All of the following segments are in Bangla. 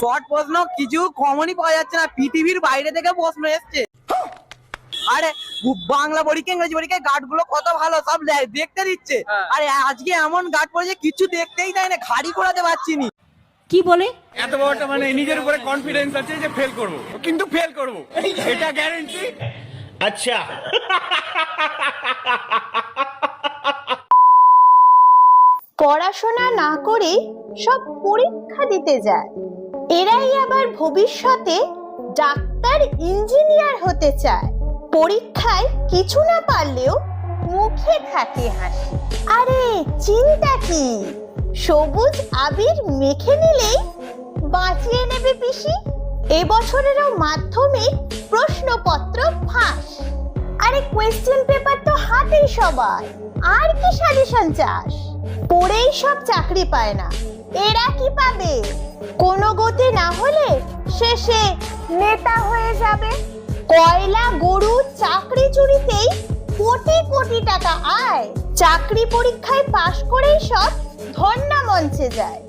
শর্ট প্রশ্ন কিছু কমনই পাওয়া যাচ্ছে না। পৃথিবীর বাইরে থেকে প্রশ্ন এসছে। আরে বাংলা পরীক্ষা ইংরেজি পরীক্ষায় গার্ডগুলো কত ভালো সব দেখতে দিচ্ছে। আরে আজকে এমন গার্ড পড়েছে কিছু দেখতেই দেয় না ঘাড়ি করাতে পারছি নি। কি বলে? এত বড়টা মানে নিজের উপরে কনফিডেন্স আছে যে ফেল করব। কিন্তু ফেল করব। এটা গ্যারান্টি আচ্ছা। পড়াশোনা না করে সব পরীক্ষা দিতে যায়। এরাই আবার ভবিষ্যতে ডাক্তার, ইঞ্জিনিয়ার হতে চায়। পরীক্ষায় কিছু না পারলেও মুখে থাকে হাসি। আরে, চিন্তা কি? সবুজ আবির মেখে নিলেই বাঁচিয়ে নেবে পিসি? এবছরেরও মাধ্যমিক প্রশ্নপত্র ফাঁস। আরে কোয়েশ্চেন পেপার তো হাতেই সবার। আর কি সাজেশন চাস? পড়েই সব চাকরি পায় না। এরা কি পাবে? কোনো গতি না হলে শেষে নেতা হয়ে যাবে। কয়লা, গরু, চাকরি চুরিতেই কোটি কোটি টাকা আয়। চাকরি পরীক্ষায় পাশ করেই সব ধর্ণা মঞ্চে যায়।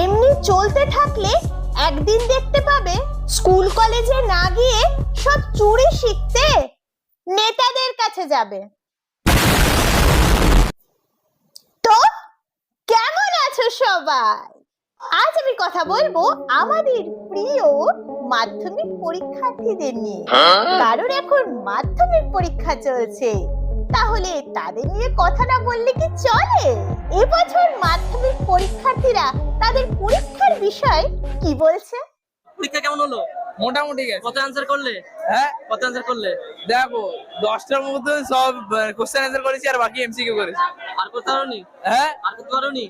এমনি চলতে থাকলে একদিন দেখতে পাবে স্কুল কলেজে না গিয়ে সব চুরি শিখতে নেতাদের কাছে যাবে তো কেমন আছো সবাই। আজ আমি কথা বলব আমাদের প্রিয় মাধ্যমিক পরীক্ষার্থীদের নিয়ে। কারণ এখন মাধ্যমিক পরীক্ষা চলছে। তাহলে তাদের নিয়ে কথা না বললে কি চলে? এবছর মাধ্যমিক পরীক্ষার্থীরা তাদের পরীক্ষার বিষয় কি বলছে? পরীক্ষা কেমন হলো? মোটামুটি গেছে। কত অ্যান্সার করলে? হ্যাঁ? কত অ্যান্সার করলে? দেখো দশটার মধ্যে সব কোশ্চেন অ্যান্সার করেছি আর বাকি এমসিকিউ করেছি। আর করতে পারোনি হ্যাঁ? আর করতে পারোনি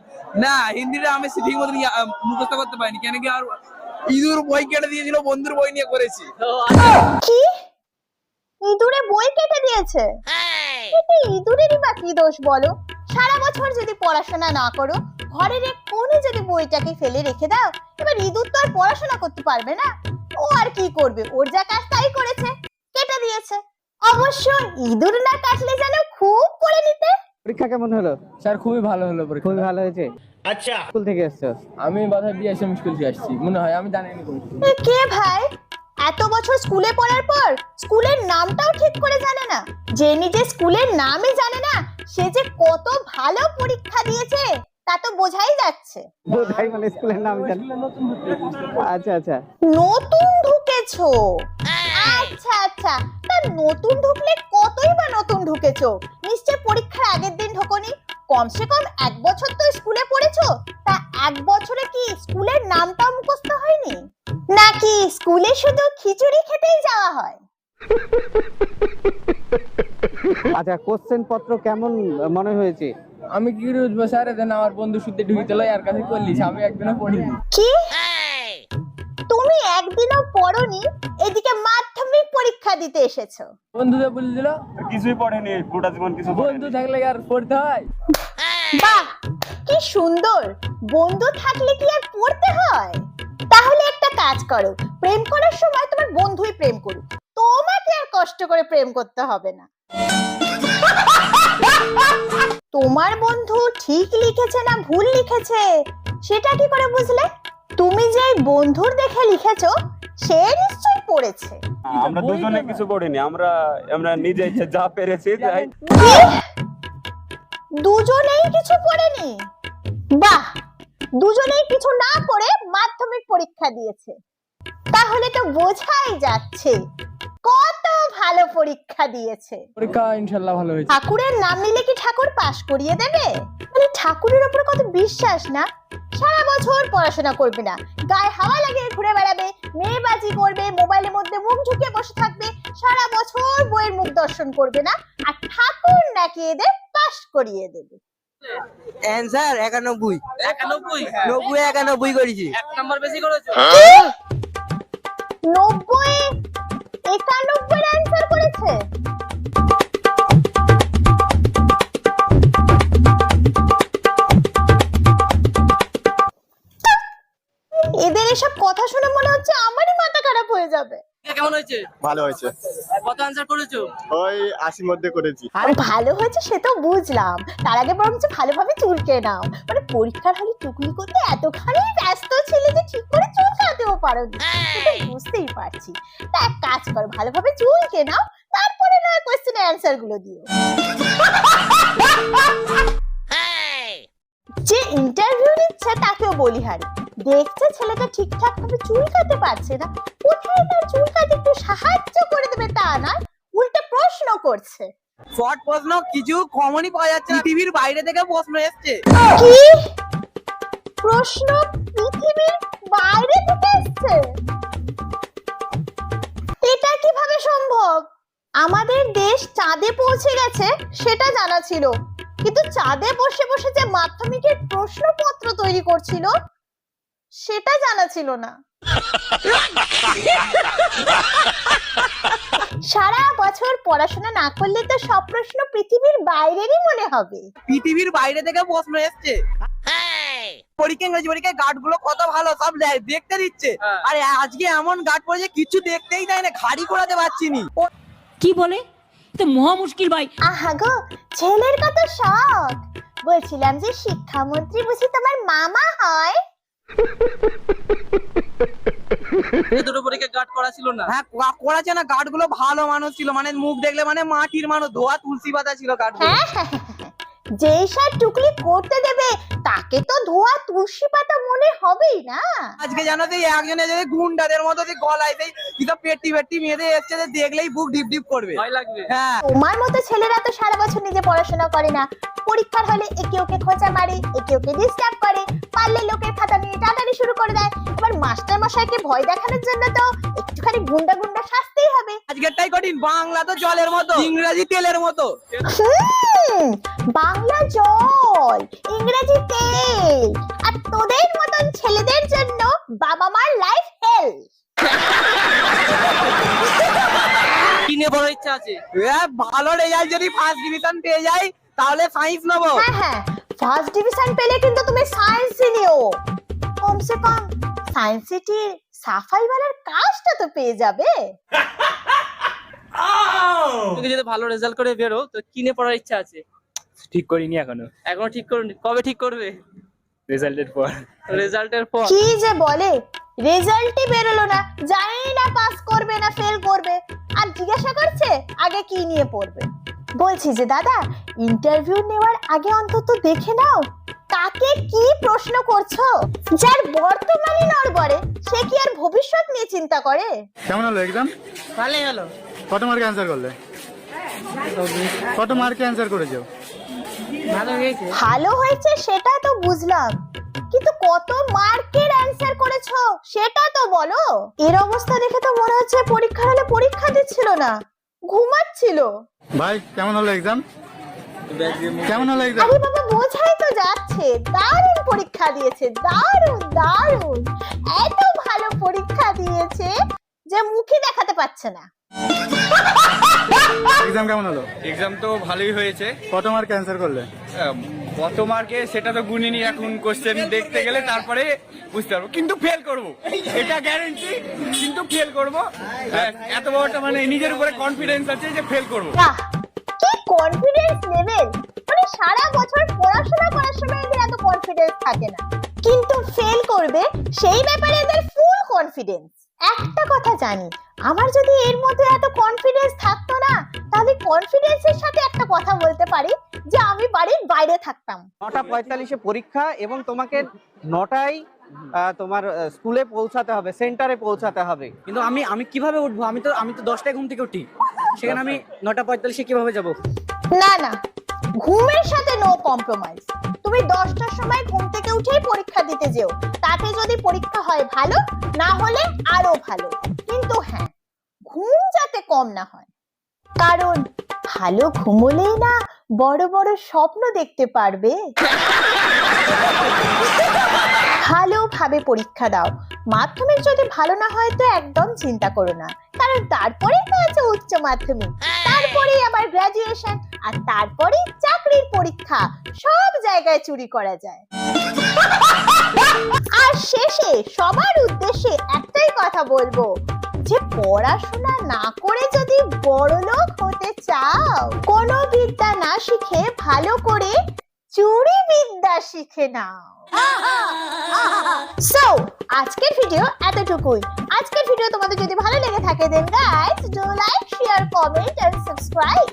না হিন্দিটা আমি ঠিক মতন মুখস্থ করতে পারিনি। কেন কি আর ইঁদুর বই কেটে দিয়েছিল বন্ধুর বই নিয়ে করেছি। আচ্ছা, কি? ইঁদুরে বই কেটে দিয়েছে? ইঁদুরেরই বা কি দোষ বলো? সারা বছর যদি পড়াশোনা না করো ঘরের এক কোণে যদি বইটাকে ফেলে রেখে দাও এবার ইঁদুর তো আর পড়াশোনা করতে পারবে না। ও আর কি করবে? ওর যা কাজ তাই করেছে কেটে দিয়েছে। অবশ্য ইঁদুর না কাটলে যেন খুব পড়ে নিতে। পরীক্ষা কেমন হলো? স্যার খুবই ভালো হলো পরীক্ষা। খুবই ভালো হয়েছে? আচ্ছা। স্কুল থেকে এসছো? আমি বাধায় বিএসএম স্কুল থেকে আসছি। মনে হয় আমি জানি না কোন কে ভাই? এত বছর স্কুলে পড়ার পর স্কুলের নামটাও ঠিক করে জানে না। যে নিজে স্কুলের নামই জানে না সে যে কত ভালো পরীক্ষা দিয়েছে। তা তো বোঝাই যাচ্ছে। বোধহয় মানে স্কুলের নাম জানি? আচ্ছা আচ্ছা। নতুন ঢুকেছো? আচ্ছা আচ্ছা। তা নতুন ঢুকলে কতই বা নতুন ঢুকেছো? নিশ্চয় পরীক্ষার আগের দিন ঢোকনি। কমসে কম এক বছর তো স্কুলে পড়েছো। তা এক বছরে কি স্কুলের নামটা মুখস্থ হয়নি? নাকি স্কুলে শুধু খিচুড়ি খেতেই যাওয়া হয়? আচ্ছা কোশ্চেন পত্র কেমন মনে হয়েছে? আমি কি করে বুঝব স্যার এদিন আমার বন্ধু শুদ্ধ ঢুকে দিল আর কাছে করলিস আমি একদিনও পড়িনি। কি? তুমি একদিনও পড়নি? এদিকে মাধ্যমিক পরীক্ষা দিতে এসেছ। বন্ধুদের বলে দিল কিছুই পড়েনি গোটা জীবন কিছু বন্ধু থাকলে কি আর পড়তে হয়? বাহ কি সুন্দর। বন্ধু থাকলে কি আর পড়তে হয়? তাহলে একটা কাজ করো প্রেম করার সময় তোমার বন্ধুই প্রেম করুক। কষ্ট করে প্রেম করতে হবে না। তোমার বন্ধু ঠিক লিখেছে না ভুল লিখেছে? সেটা কি করে বুঝলে? তুমি যে বন্ধুর দেখে লিখেছো সে নিশ্চয়ই পড়েছে। আমরা দুজনে কিছু পড়িনি আমরা আমরা নিজে ইচ্ছে যা পেরেছি তাই। দুজনেই কিছু পড়েনি বাহ! দুজনেই কিছু না পড়ে মাধ্যমিক পরীক্ষা দিয়েছে। তাহলে তো বোঝাই যাচ্ছে কত ভালো পরীক্ষা দিয়েছে। পরীক্ষা ইনশাল্লাহ ভালো হয়েছে। ঠাকুরের নাম নিলে কি ঠাকুর পাশ করিয়ে দেবে? মানে ঠাকুরের উপর কত বিশ্বাস না? সারা বছর পড়াশোনা করবে না। গায়ে হাওয়া লাগিয়ে ঘুরে বেড়াবে মেয়েবাজি করবে মোবাইলের মধ্যে মুখ ঝুঁকে বসে থাকবে সারা বছর বইয়ের মুখ দর্শন করবে না আর ঠাকুর নাকি এদের পাশ করিয়ে দেবে। অ্যান্সার একানব্বই। একানব্বই? নব্বই একানব্বই করেছি। এক নাম্বার বেশি করেছ? ভালো হয়েছে। কত অ্যান্সার করেছ? ওই আশির মধ্যে করেছি। আর ভালো হয়েছে সে তো বুঝলাম। তার আগে বরঞ্চ ভালোভাবে চুলকে নাও। মানে পরীক্ষার হলে টুকলি করতে এতখানি ব্যস্ত ছিলে যে ঠিক করে চুল চুলকাতেও পারো না বুঝতেই পারছি। তা এক কাজ করো ভালোভাবে চুলকে নাও তারপরে না কোয়েশ্চেনের অ্যান্সারগুলো দিও। যে ইন্টারভিউ নিচ্ছে তাকেও বলিহারি দেখছে ছেলেটা ঠিকঠাক ভাবে চুল কাটতে পারছে না কোথায় তার চুল কাটতে একটু সাহায্য করে দেবে তা না? উল্টে প্রশ্ন করছে। শর্ট প্রশ্ন কিছু কমনই পাওয়া যাচ্ছে টিভির বাইরে থেকে প্রশ্ন এসছে। কি? প্রশ্ন পৃথিবীর বাইরে থেকে এসছে? এটা কীভাবে সম্ভব? আমাদের দেশ চাঁদে পৌঁছে গেছে সেটা জানা ছিল। কিন্তু চাঁদে বসে বসে যে মাধ্যমিকের প্রশ্নপত্র তৈরি করছিল সেটা জানা ছিল না। সারা বছর পড়াশোনা না করলে তো সব প্রশ্ন পৃথিবীর বাইরেরই মনে হবে। পৃথিবীর বাইরে থেকে প্রশ্ন এসছে। পরীক্ষা ইংরেজি পরীক্ষায় গার্ডগুলো কত ভালো সব দেখতে দিচ্ছে। আরে আজকে এমন গার্ড পড়েছে কিছু দেখতেই দেয় না খাড়ি করাতে পারছি নি। কি বলে? তো মহা মুশকিল ভাই। আহা গো ছেলের কত শখ। বলছিলাম যে শিক্ষামন্ত্রী বুঝি তোমার মামা হয়? দুটো পরীক্ষা গার্ড করা ছিল না? হ্যাঁ না গার্ডগুলো ভালো মানুষ ছিল। মানে মুখ দেখলে মানে মাটির মানুষ ধোয়া তুলসী পাতা ছিল গার্ড সার টুকলি করতে দেবে তাকে তো ধোয়া তুলসী পাতা মনে হবেই না। আজকে জানো একজনে যদি গুন্ডাদের মতো সেই গলায় সেই কিসব পেটি পেটি মেয়েদের এসছে যে দেখলেই বুক ডিপ ডিপ করবে। ভয় লাগবে। হ্যাঁ। তোমার মতো ছেলেরা তো সারা বছর নিজে পড়াশোনা করে না। পরীক্ষার হলে একে ওকে খোঁচা মারে একে ওকে ডিস্টার্ব করে। পারলে লোকের খাতা নিয়ে টাটানি শুরু করে দেয়। এবার মাস্টার মশাইকে ভয় দেখানোর জন্য তো একটুখানি গুন্ডা গুন্ডা শাস্তিই হবে আজকেরটাই কঠিন। বাংলা তো জলের মতো। ইংরেজি তেলের মতো। বাংলা জল ইংরেজি তেল। আর তোদের মতন ছেলেদের জন্য বাবা মার লাইফ হেল কি নিয়ে পড়ার ইচ্ছা আছে? এ, ভালো রেজাল্ট যদি ফার্স্ট ডিভিশন পেয়ে যাই তাহলে সায়েন্স নেব। হ্যাঁ হ্যাঁ। ফার্স্ট ডিভিশন পেলে কিন্তু তুমি সায়েন্সই নিও। কমসে কম সায়েন্স সিটি সাফাইওয়ালার কাজটা তো পেয়ে যাবে। তুমি যদি ভালো রেজাল্ট করে বেরো তো কি নিয়ে পড়ার ইচ্ছা আছে। ঠিক করিনি এখনও। এখনও ঠিক করনি। কবে ঠিক করবে? রেজাল্টের পর। রেজাল্টের পর। কি যে বলে? রেজাল্টই বেরোলো না। জানি না পাস করবে না ফেল করবে। আর জিজ্ঞাসা করছে আগে কি নিয়ে পড়বে? বলছি যে দাদা ইন্টারভিউ নেওয়ার আগে অন্তত দেখে নাও তাকে কি প্রশ্ন করছ? যার বর্তমানই নড়বড়ে সে কি আর ভবিষ্যৎ নিয়ে চিন্তা করে? কেমন হলো এক্সাম ভালোই হলো। কত মার্কে অ্যান্সার করলে? কত মার্কে অ্যান্সার করেছ? ভালো হয়েছে সেটা তো বুঝলাম। কিন্তু কত মার্কের অ্যান্সার করেছ সেটা তো বলো। এর অবস্থা দেখে তো মনে হচ্ছে পরীক্ষার হলে পরীক্ষা দিচ্ছিল না ঘুমাচ্ছিল। ভাই কেমন হলো এক্সাম কেমন হলো এক্সাম আরে বাবা বোঝাই তো যাচ্ছে। দারুণ পরীক্ষা দিয়েছে দারুণ দারুণ। এত ভালো পরীক্ষা দিয়েছে যে মুখে দেখাতে পাচ্ছে না। এক্সাম কেমন হলো? এক্সাম তো ভালোই হয়েছে। কত মার্কে অ্যান্সার করলে? কত মার্কে সেটা তো গুনিনি এখন কোশ্চেন দেখতে গেলে তারপরে বুঝতে পারব। কিন্তু ফেল করব। এটা গ্যারেন্টি কিন্তু ফেল করব। এত বড়টা মানে নিজের উপরে কনফিডেন্স আছে যে ফেল করব। কি কনফিডেন্স লেভেল মানে সারা বছর পড়াশোনা করার সময় এদের এত কনফিডেন্স থাকে না। কিন্তু ফেল করবে সেই ব্যাপারে এদের ফুল কনফিডেন্স একটা কথা জানি আমার যদি এর মধ্যে এত কনফিডেন্স থাকতো না তাহলে কনফিডেন্সের সাথে একটা কথা বলতে পারি যে আমি বাড়ির বাইরে থাকতাম। নটা পঁয়তাল্লিশে পরীক্ষা এবং তোমাকে নটায় তোমার স্কুলে পৌঁছাতে হবে সেন্টারে পৌঁছাতে হবে। কিন্তু আমি আমি কীভাবে উঠবো? আমি তো আমি তো দশটায় ঘুম থেকে উঠি। সেখানে আমি নটা পঁয়তাল্লিশে কীভাবে যাব? না না ঘুমের সাথে নো কম্প্রোমাইজ তুমি দশটার সময় ঘুম থেকে উঠেই পরীক্ষা দিতে যেও। তাতে যদি পরীক্ষা হয় ভালো, না হলে আরও ভালো। কিন্তু হ্যাঁ ঘুম যাতে কম না হয়। কারণ ভালো ঘুমোলেই না বড় বড় স্বপ্ন দেখতে পারবে। ভালোভাবে পরীক্ষা দাও। মাধ্যমিক যদি ভালো না হয় তো একদম চিন্তা করো না। কারণ তারপরেই তো আছে উচ্চ মাধ্যমিক। তারপরেই আবার গ্রাজুয়েশন আর তারপরেই চাকরির পরীক্ষা। সব জায়গায় চুরি করা যায়। আর শেষে সবার উদ্দেশ্যে একটাই কথা বলব, যে পড়াশোনা না করে যদি বড়লোক হতে চাও, কোনো বিদ্যা না শিখে ভালো করে চুরি বিদ্যা শিখে নাও। সো আজকের ভিডিও এতটুকুই। আজকের ভিডিও তোমাদের যদি ভালো লেগে থাকে then guys do like share comment and subscribe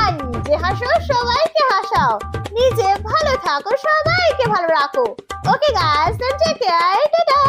আর নিজে হাসো, সবাইকে হাসাও। নিজে ভালো থাকো সবাইকে ভালো রাখো। Okay guys then take care tata